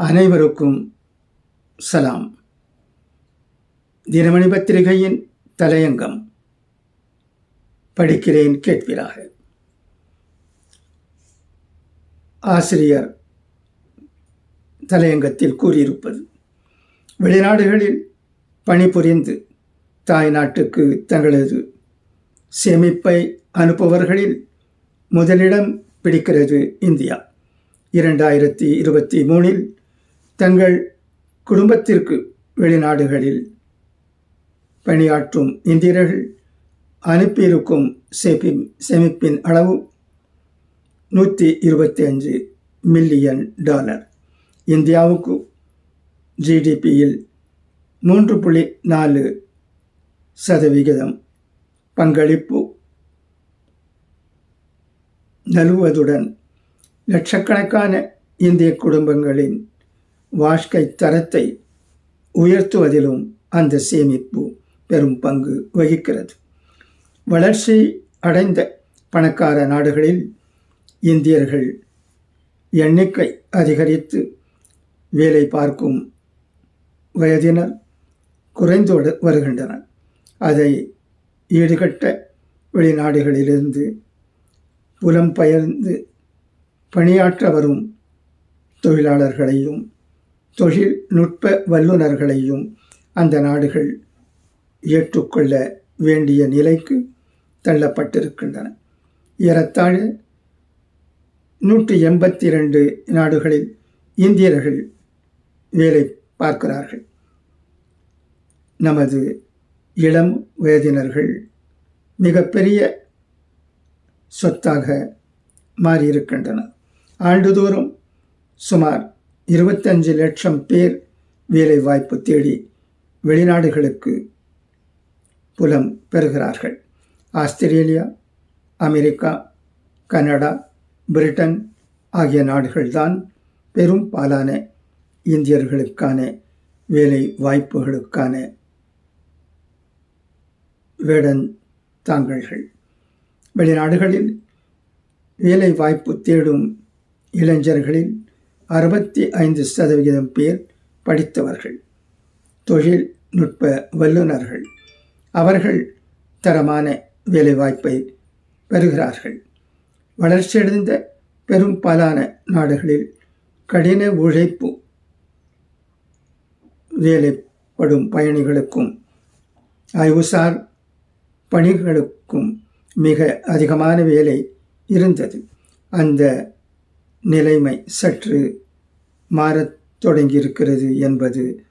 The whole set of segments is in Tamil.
அனைவருக்கும் சலாம். தினமணி பத்திரிகையின் தலையங்கம். படிக்கிறேன் கேட்பீராக ஆசிரியர் தலையங்கத்தில் கூறியிருப்பது வெளிநாடுகளில் பணிபுரிந்து தாய் நாட்டுக்கு தங்களது சேமிப்பை அனுப்புபவர்களில் முதலிடம் பிடிக்கிறது இந்தியா. இரண்டாயிரத்தி இருபத்தி மூணில் தங்கள் குடும்பத்திற்கு வெளிநாடுகளில் பணியாற்றும் இந்தியர்கள் அனுப்பியிருக்கும் சேமி சேமிப்பின் அளவு நூற்றி இருபத்தி அஞ்சு மில்லியன் டாலர். இந்தியாவுக்கு ஜிடிபியில் மூன்று புள்ளி நாலு சதவிகிதம் பங்களிப்பு நல்வதுடன் லட்சக்கணக்கான இந்திய குடும்பங்களின் வாழ்க்கை தரத்தை உயர்த்துவதிலும் அந்த சேமிப்பு பெரும் பங்கு வகிக்கிறது. வளர்ச்சி அடைந்த பணக்கார நாடுகளில் இந்தியர்கள் எண்ணிக்கை அதிகரித்து வேலை பார்க்கும் வயதினர் குறைந்து வருகின்றனர். அதை ஈடுகட்ட வெளிநாடுகளிலிருந்து புலம்பெயர்ந்து பணியாற்ற வரும் தொழிலாளர்களையும் தொழில்நுட்ப வல்லுநர்களையும் அந்த நாடுகள் ஏற்றுக்கொள்ள வேண்டிய நிலைக்கு தள்ளப்பட்டிருக்கின்றன. ஏறத்தாழ நூற்றி எண்பத்தி இரண்டு நாடுகளில் இந்தியர்கள் வேலை பார்க்கிறார்கள். நமது இளம் வயதினர்கள் மிகப்பெரிய சொத்தாக மாறியிருக்கின்றன ஆண்டுதோறும் சுமார் இருபத்தஞ்சு லட்சம் பேர் வேலை வாய்ப்பு தேடி வெளிநாடுகளுக்கு புலம் பெறுகிறார்கள். ஆஸ்திரேலியா அமெரிக்கா கனடா பிரிட்டன் ஆகிய நாடுகள்தான் பெரும் பாலான இந்தியர்களுக்கான வேலை வாய்ப்புகளுக்கான வேடன் தாங்கல்கள். வெளிநாடுகளில் வேலை வாய்ப்பு தேடும் இளைஞர்களில் அறுபத்தி ஐந்து சதவிகிதம் பேர் படித்தவர்கள். தொழில்நுட்ப வல்லுநர்கள். அவர்கள் தரமான வேலைவாய்ப்பை பெறுகிறார்கள். வளர்ச்சியடைந்த பெரும்பாலான நாடுகளில் கடின உழைப்பு வேலைப்படும் பயணிகளுக்கும் ஆய்வுசார் பணிகளுக்கும் மிக அதிகமான வேலை இருந்தது. அந்த நிலைமை சற்று மாறத் தொடங்கியிருக்கிறது என்பது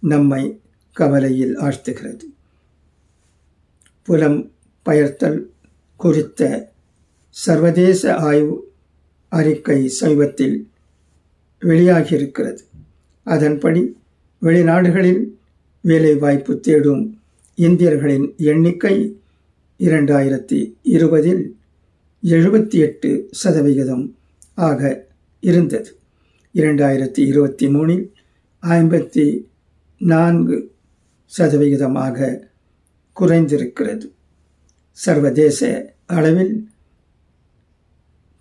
நம்மை கவலையில் ஆழ்த்துகிறது. புலம் பயர்த்தல் குறித்த சர்வதேச ஆய்வு அறிக்கை சமீபத்தில் வெளியாகியிருக்கிறது. அதன்படி வெளிநாடுகளில் வேலைவாய்ப்பு தேடும் இந்தியர்களின் எண்ணிக்கை இரண்டாயிரத்தி இருபதில் எழுபத்தி எட்டு சதவிகிதம் ஆக இருந்தது. இரண்டாயிரத்தி இருபத்தி மூணில் ஐம்பத்தி நான்கு சதவிகிதமாக குறைந்திருக்கிறது. சர்வதேச அளவில்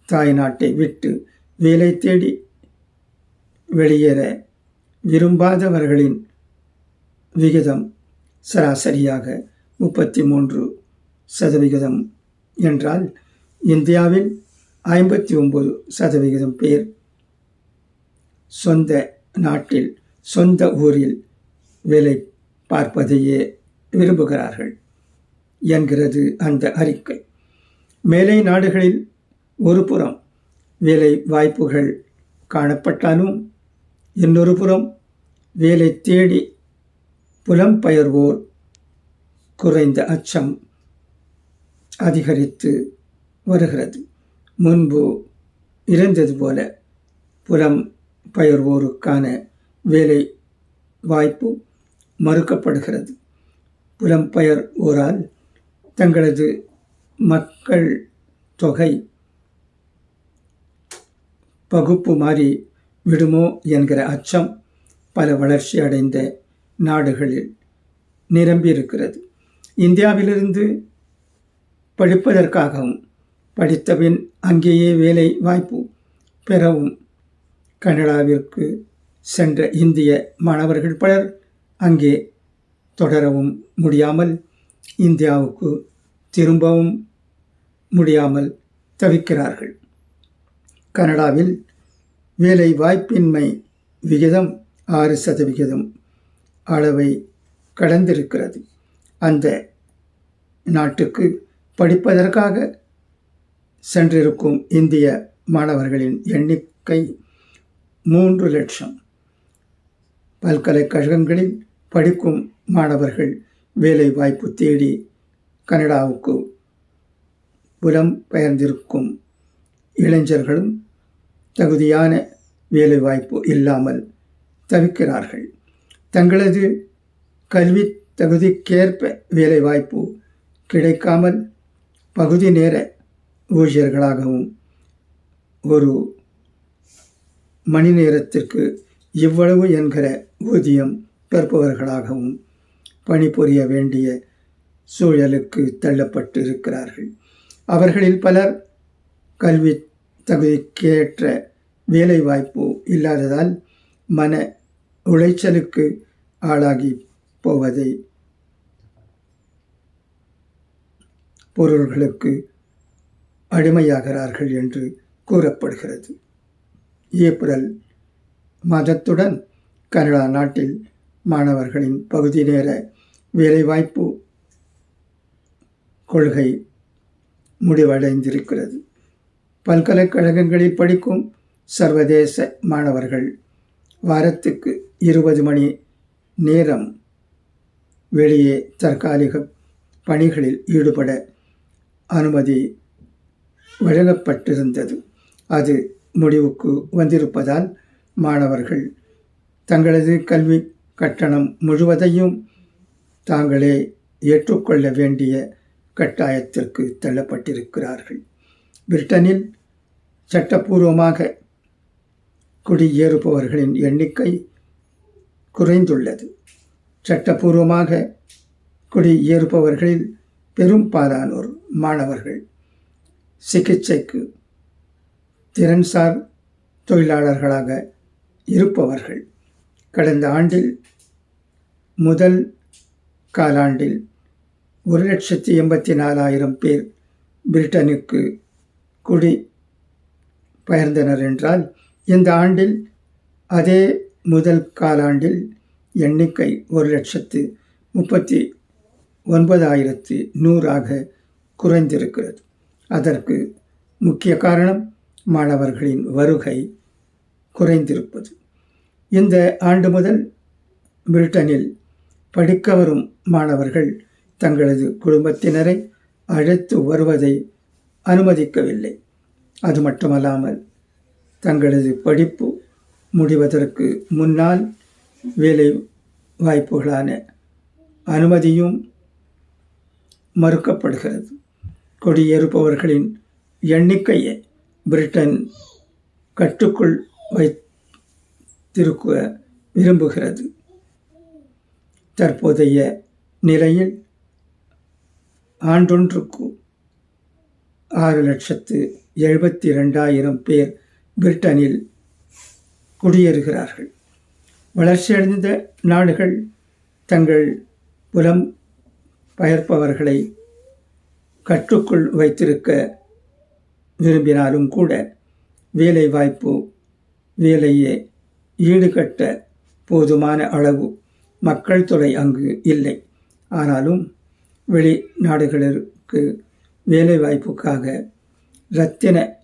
தாய்நாட்டை விட்டு வேலை தேடி வெளியேற விரும்பாதவர்களின் விகிதம் சராசரியாக முப்பத்தி மூன்று சதவிகிதம் என்றால் இந்தியாவில் ஐம்பத்தி ஒம்பது சதவிகிதம் பேர் சொந்த நாட்டில் சொந்த ஊரில் வேலை பார்ப்பதையே விரும்புகிறார்கள் என்கிறது அந்த அறிக்கை. மேலை நாடுகளில் ஒரு புறம் வேலை வாய்ப்புகள் காணப்பட்டாலும் இன்னொரு புறம் வேலை தேடி புலம்பெயர்வோர் குறைந்த அச்சம் அதிகரித்து வருகிறது. முன்பு இருந்தது போல புலம் பெயர்வோருக்கான வேலை வாய்ப்பு மறுக்கப்படுகிறது. புலம்பெயர் ஓரால் தங்களது மக்கள் தொகை பகுப்பு மாறி விடுமோ என்கிற அச்சம் பல வளர்ச்சி அடைந்த நாடுகளில் நிரம்பியிருக்கிறது. இந்தியாவிலிருந்து படிப்பதற்காகவும் படித்தபின் அங்கேயே வேலை வாய்ப்பு பெறவும் கனடாவிற்கு சென்ற இந்திய மாணவர்கள் பலர் அங்கே தொடரவும் முடியாமல் இந்தியாவுக்கு திரும்பவும் முடியாமல் தவிக்கிறார்கள். கனடாவில் வேலை வாய்ப்பின்மை விகிதம் ஆறு சதவிகிதம் அளவை கடந்திருக்கிறது. அந்த நாட்டுக்கு படிப்பதற்காக சென்றிருக்கும் இந்திய மாணவர்களின் எண்ணிக்கை மூன்று லட்சம். பல்கலைக்கழகங்களில் படிக்கும் மாணவர்கள் வேலை வாய்ப்பு தேடி கனடாவுக்கு புலம் பெயர்ந்திருக்கும் இளைஞர்களும் தகுதியான வேலைவாய்ப்பு இல்லாமல் தவிக்கிறார்கள். தங்களது கல்வி தகுதிக்கேற்ப வேலைவாய்ப்பு கிடைக்காமல் பகுதி நேர ஊழியர்களாகவும் ஒரு மணி நேரத்திற்கு இவ்வளவு என்கிற ஊதியம் பெறுபவர்களாகவும் பணிபுரிய வேண்டிய சூழலுக்கு தள்ளப்பட்டு இருக்கிறார்கள் அவர்களில் பலர் கல்வி தகுதிக்கேற்ற வேலைவாய்ப்பு இல்லாததால் மன உளைச்சலுக்கு ஆளாகி போவதை பொருள்களுக்கு அடிமையாகிறார்கள் என்று கூறப்படுகிறது. ஏப்ரல் மாதத்துடன் கனடா நாட்டில் மாணவர்களின் பகுதி நேர வேலைவாய்ப்பு கொள்கை முடிவடைந்திருக்கிறது. பல்கலைக்கழகங்களில் படிக்கும் சர்வதேச மாணவர்கள் வாரத்துக்கு இருபது மணி நேரம் வெளியே தற்காலிக பணிகளில் ஈடுபட அனுமதி வழங்கப்பட்டிருந்தது. அது முடிவுக்கு வந்திருப்பதால் மாணவர்கள் தங்களது கல்வி கட்டணம் முழுவதையும் தாங்களே ஏற்றுக்கொள்ள வேண்டிய கட்டாயத்திற்கு தள்ளப்பட்டிருக்கிறார்கள். பிரிட்டனில் சட்டப்பூர்வமாக குடியேறுபவர்களின் எண்ணிக்கை குறைந்துள்ளது. சட்டப்பூர்வமாக குடியேறுபவர்களில் பெரும்பாலானோர் மாணவர்கள் சிகிச்சைக்கு திறன்சார் தொழிலாளர்களாக இருப்பவர்கள். கடந்த ஆண்டில் முதல் காலாண்டில் ஒரு லட்சத்தி எண்பத்தி நாலாயிரம் பேர் பிரிட்டனுக்கு குடி பெயர்ந்தனர் என்றால் இந்த ஆண்டில் அதே முதல் காலாண்டில் எண்ணிக்கை ஒரு லட்சத்து முப்பத்தி ஒன்பதாயிரத்து நூறாக குறைந்திருக்கிறது. அதற்கு முக்கிய காரணம் மாணவர்களின் வருகை குறைந்திருப்பது. இந்த ஆண்டு முதல் பிரிட்டனில் படிக்க வரும் மாணவர்கள் தங்களது குடும்பத்தினரை அழைத்து வருவதை அனுமதிக்கவில்லை. அது மட்டுமல்லாமல் தங்களது படிப்பு முடிவதற்கு முன்னால் வேலை வாய்ப்புகளான அனுமதியும் மறுக்கப்படுகிறது. குடியேறுபவர்களின் எண்ணிக்கையை பிரிட்டன் கட்டுக்குள் வைத்திருக்க விரும்புகிறது. தற்போதைய நிலையில் ஆண்டொன்றுக்கு ஆறு லட்சத்து எழுபத்தி ரெண்டாயிரம் பேர் பிரிட்டனில் குடியேறுகிறார்கள். வளர்ச்சியடைந்த நாடுகள் தங்கள் புலம் பயர்ப்பவர்களை கற்றுக்குள் வைத்திருக்க விரும்பினாலும் கூட வேலை வாய்ப்பு வேலையே ஈடுகட்ட போதுமான அளவு மக்கள் தொகை அங்கு இல்லை. ஆனாலும் வெளிநாடுகளிற்கு வேலைவாய்ப்புக்காக இரத்தின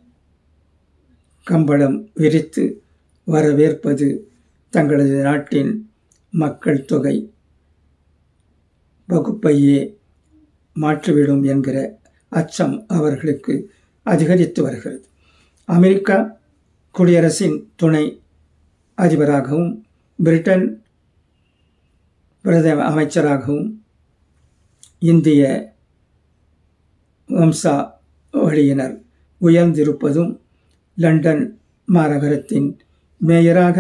கம்பளம் விரித்து வரவேற்பது தங்களது நாட்டின் மக்கள் தொகை வகுப்பையே மாற்றிவிடும் என்கிற அச்சம் அவர்களுக்கு அதிகரித்து வருகிறது. அமெரிக்கா குடியரசின் துணை அதிபராகவும் பிரிட்டன் பிரதம அமைச்சராகவும் இந்திய வம்சா வழியினர் உயர்ந்திருப்பதும் லண்டன் மாநகரத்தின் மேயராக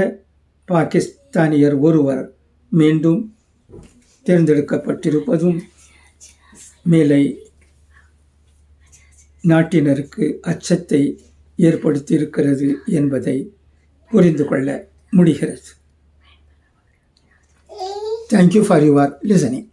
பாகிஸ்தானியர் ஒருவர் மீண்டும் தேர்ந்தெடுக்கப்பட்டிருப்பதும் மேலை நாட்டினருக்கு அச்சத்தை ஏற்படுத்தியிருக்கிறது என்பதை புரிந்து கொள்ள முடிகிறது. Thank you for your listening